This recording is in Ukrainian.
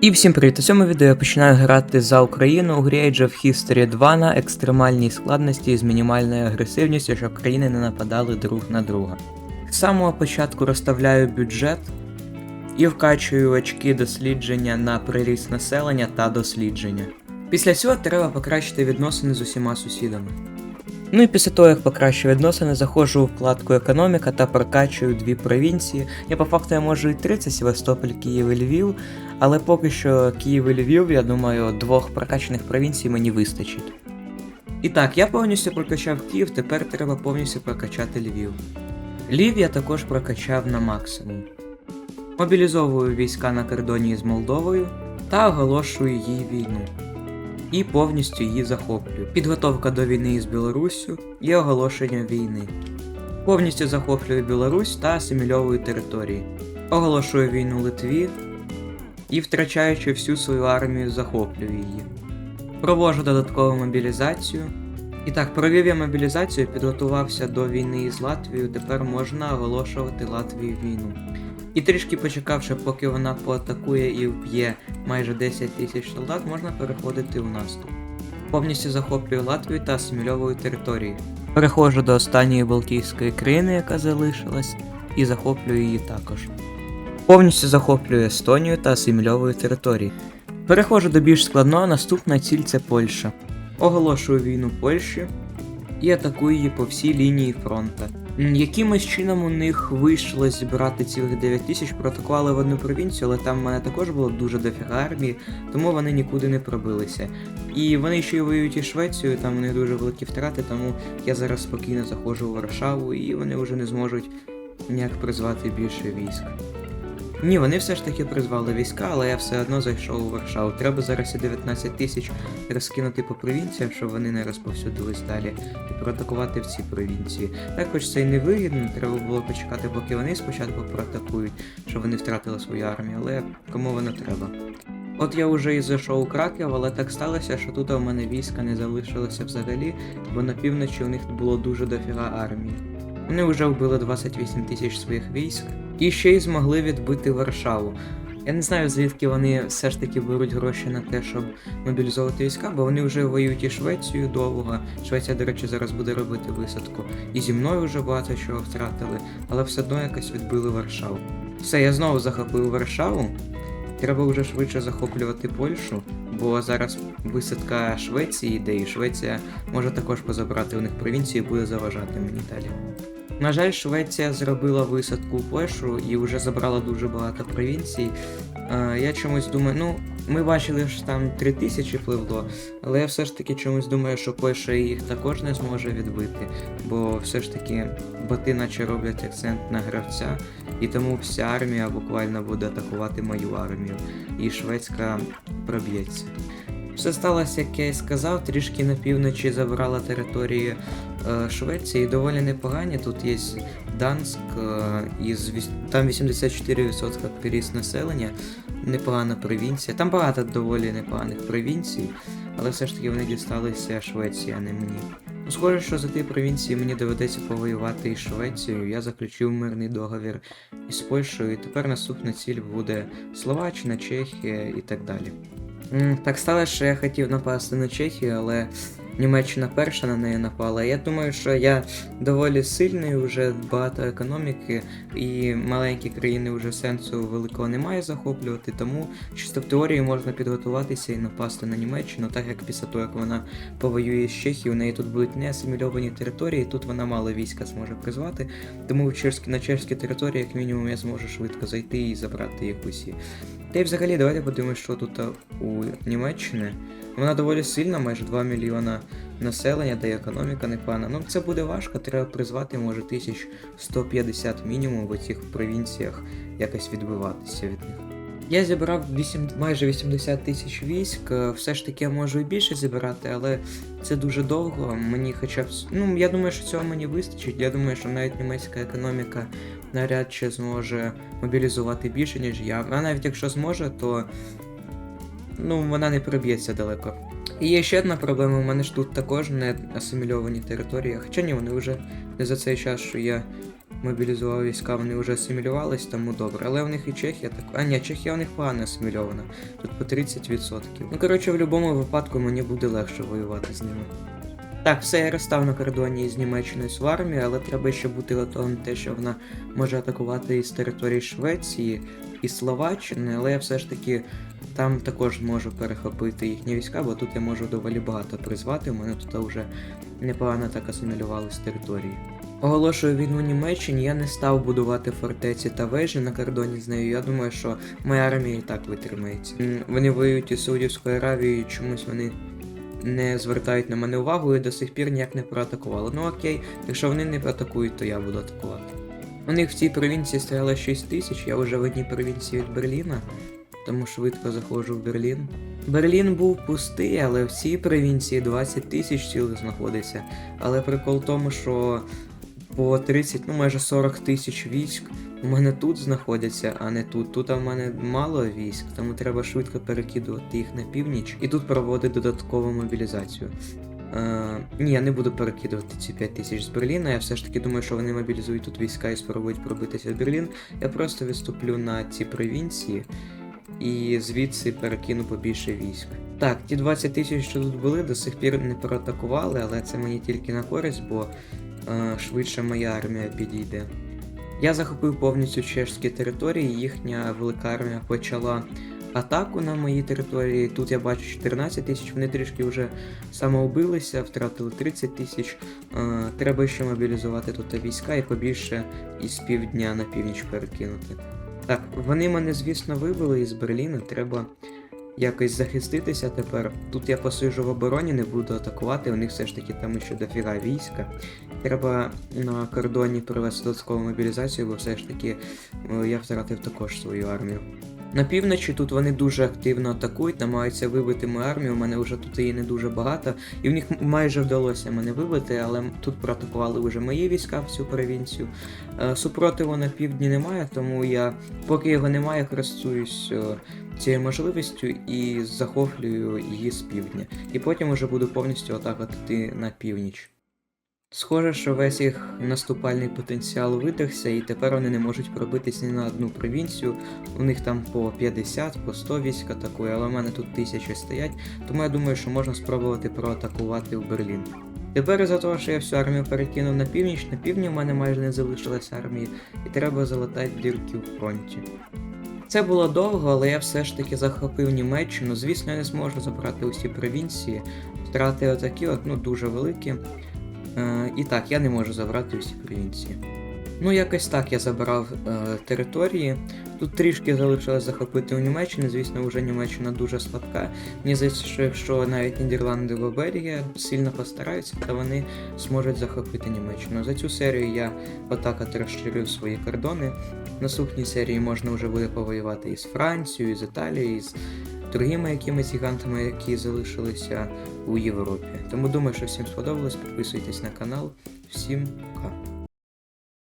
І всім привіт! У цьому відео я починаю грати за Україну у грі Age of History 2 на екстремальній складності з мінімальною агресивністю, щоб країни не нападали друг на друга. З самого початку розставляю бюджет і вкачую очки дослідження на приріст населення та дослідження. Після цього треба покращити відносини з усіма сусідами. Ну і після того, як покращу відносини, заходжу у вкладку економіка та прокачую дві провінції. Я по факту я можу і три, це Севастополь, Київ і Львів, але поки що Київ і Львів, я думаю, двох прокачаних провінцій мені вистачить. І так, я повністю прокачав Київ, тепер треба повністю прокачати Львів. Львів я також прокачав на максимум. Мобілізовую війська на кордоні з Молдовою та оголошую їй війну. І повністю її захоплюю. Підготовка до війни із Білоруссю і оголошення війни. Повністю захоплюю Білорусь та асимільовую території. Оголошую війну Литві і, втрачаючи всю свою армію, захоплюю її. Провожу додаткову мобілізацію. І так, провів я мобілізацію, підготувався до війни із Латвією, тепер можна оголошувати Латвії війну. І трішки почекавши, поки вона поатакує і вб'є майже 10 тисяч солдат, можна переходити в наступ. Повністю захоплюю Латвію та асимільовую території. Переходжу до останньої Балтійської країни, яка залишилась, і захоплюю її також. Повністю захоплюю Естонію та асимільовую території. Переходжу до більш складного, наступна ціль це Польща. Оголошую війну Польщі і атакую її по всій лінії фронту. Якимось чином у них вийшло зібрати цілих 9 тисяч, протокували в одну провінцію, але там в мене також було дуже дофіга армії, тому вони нікуди не пробилися. І вони ще й воюють і Швецію, там у них дуже великі втрати, тому я зараз спокійно заходжу у Варшаву, і вони вже не зможуть ніяк призвати більше військ. Ні, вони все ж таки призвали війська, але я все одно зайшов у Варшаву. Треба зараз і 19 тисяч розкинути по провінціям, щоб вони не розповсюдились далі, і проатакувати в ці провінції. Також це й невигідно, треба було почекати, поки вони спочатку проатакують, щоб вони втратили свою армію, але кому воно треба. От я вже і зайшов у Краків, але так сталося, що тут у мене війська не залишилося взагалі, бо на півночі у них було дуже дофіга армії. Вони вже вбили 28 тисяч своїх військ і ще й змогли відбити Варшаву. Я не знаю, звідки вони все ж таки беруть гроші на те, щоб мобілізовувати війська, бо вони вже воюють і Швецією довго. Швеція, до речі, зараз буде робити висадку. І зі мною вже багато чого втратили, але все одно якось відбили Варшаву. Все, я знову захопив Варшаву. Треба вже швидше захоплювати Польщу, бо зараз висадка Швеції йде, і Швеція може також позабрати у них провінції і буде заважати мені далі. На жаль, Швеція зробила висадку у Польщу і вже забрала дуже багато провінцій. Я чомусь думаю, ну, ми бачили, що там 3000 пливло, але я все ж таки чомусь думаю, що Польща їх також не зможе відбити, бо все ж таки боти наче роблять акцент на гравця, і тому вся армія буквально буде атакувати мою армію, і шведська проб'ється. Все сталося, як я і сказав, трішки на півночі забрала території е, Швеції, доволі непогані. Тут є Данск, е, із, там 84% приріст населення, непогана провінція. Там багато доволі непоганих провінцій, але все ж таки вони дісталися Швеції, а не мені. Ну, схоже, що за ті провінції мені доведеться повоювати із Швецією. Я заключив мирний договір із Польщею, і тепер наступна ціль буде Словаччина, Чехія і так далі. Так сталося, що я хотів напасти на Чехію, але Німеччина перша на неї напала. Я думаю, що я доволі сильний, вже багато економіки, і маленькі країни вже сенсу великого немає захоплювати, тому чисто в теорії можна підготуватися і напасти на Німеччину, так як після того, як вона повоює з Чехією, у неї тут будуть не асимільовані території, тут вона мало війська зможе призвати, тому в чешські, на чешські території, як мінімум, я зможу швидко зайти і забрати усі. Та й взагалі, давайте подивимось, що тут у Німеччини. Вона доволі сильна, майже 2 мільйона населення, де економіка непогана. Ну це буде важко, треба призвати, може, 1150 мінімум в цих провінціях якось відбиватися від них. Я зібрав 8, майже 80 тисяч військ, е, все ж таки я можу і більше зібрати, але це дуже довго. Мені хоча б. Ну, я думаю, що цього мені вистачить. Я думаю, що навіть німецька економіка навряд чи зможе мобілізувати більше, ніж я. А навіть якщо зможе, то ну, вона не проб'ється далеко. І є ще одна проблема, у мене ж тут також не асимільовані території, хоча ні, вони вже не за цей час, що я мобілізував війська, вони вже асимілювались, тому добре. Але в них і Чехія так. А ні, Чехія у них погано асимільована. Тут по 30%. Ну коротше, в будь-якому випадку мені буде легше воювати з ними. Так, все, я розстав на кордоні з Німеччиною з армії, але треба ще бути готовим те, що вона може атакувати із території Швеції і Словаччини, але я все ж таки там також можу перехопити їхні війська, бо тут я можу доволі багато призвати. У мене тут вже непогано так асимілювались території. Оголошую війну Німеччині, я не став будувати фортеці та вежі на кордоні з нею. Я думаю, що моя армія і так витримається. Вони воюють із Саудівською Аравією, чомусь вони не звертають на мене увагу і до сих пір ніяк не проатакували. Ну окей, якщо вони не проатакують, то я буду атакувати. У них в цій провінції стояло 6 тисяч, я вже в одній провінції від Берліна, тому швидко заходжу в Берлін. Берлін був пустий, але в цій провінції 20 тисяч цілих знаходиться. Але прикол в тому, що по 30, ну майже 40 тисяч військ у мене тут знаходяться, а не тут. Тут у мене мало військ, тому треба швидко перекидувати їх на північ і тут проводити додаткову мобілізацію. Е, ні, я не буду перекидувати ці 5 тисяч з Берліна. Я все ж таки думаю, що вони мобілізують тут війська і спробують пробитися в Берлін. Я просто відступлю на ці провінції і звідси перекину побільше військ. Так, ті 20 тисяч, що тут були, до сих пір не проатакували, але це мені тільки на користь, бо швидше моя армія підійде. Я захопив повністю чешські території, їхня велика армія почала атаку на моїй території. Тут я бачу 14 тисяч, вони трішки вже самоубилися, втратили 30 тисяч. Е, треба ще мобілізувати тут війська і побільше із півдня на північ перекинути. Так, вони мене, звісно, вивели із Берліна, треба якось захиститися тепер. Тут я посижу в обороні, не буду атакувати, у них все ж таки там ще дофіга війська. Треба на кордоні провести додаткову мобілізацію, бо все ж таки е, я втратив також свою армію. На півночі тут вони дуже активно атакують, намагаються вибити мою армію. У мене вже тут її не дуже багато, і в них майже вдалося мене вибити, але тут проатакували вже мої війська в цю провінцію. Е, Супротиву на півдні немає, тому я, поки його немає, користуюсь е, цією можливістю і захоплюю її з півдня. І потім уже буду повністю атакувати на північ. Схоже, що весь їх наступальний потенціал витрагся, і тепер вони не можуть пробитись ні на одну провінцію. У них там по 50, по 100 військ атакує, але в мене тут тисячі стоять, тому я думаю, що можна спробувати проатакувати в Берлін. Тепер із-за того, що я всю армію перекинув на північ, на півдні в мене майже не залишилось армії, і треба залатати дірки в фронті. Це було довго, але я все ж таки захопив Німеччину. Звісно, я не зможу забрати усі провінції. Втрати отакі, от, ну дуже великі. Е, і так, я не можу забрати усі провінції. Ну, якось так я забрав е, території. Тут трішки залишилось захопити у Німеччині, звісно, вже Німеччина дуже слабка. Мені здається, що якщо навіть Нідерланди або Бельгія сильно постараються, то вони зможуть захопити Німеччину. За цю серію я отак от розширив свої кордони. В наступній серії можна вже буде повоювати із Францією, з Італією, із другими якимись гігантами, які залишилися у Європі. Тому думаю, що всім сподобалось. Підписуйтесь на канал. Всім пока.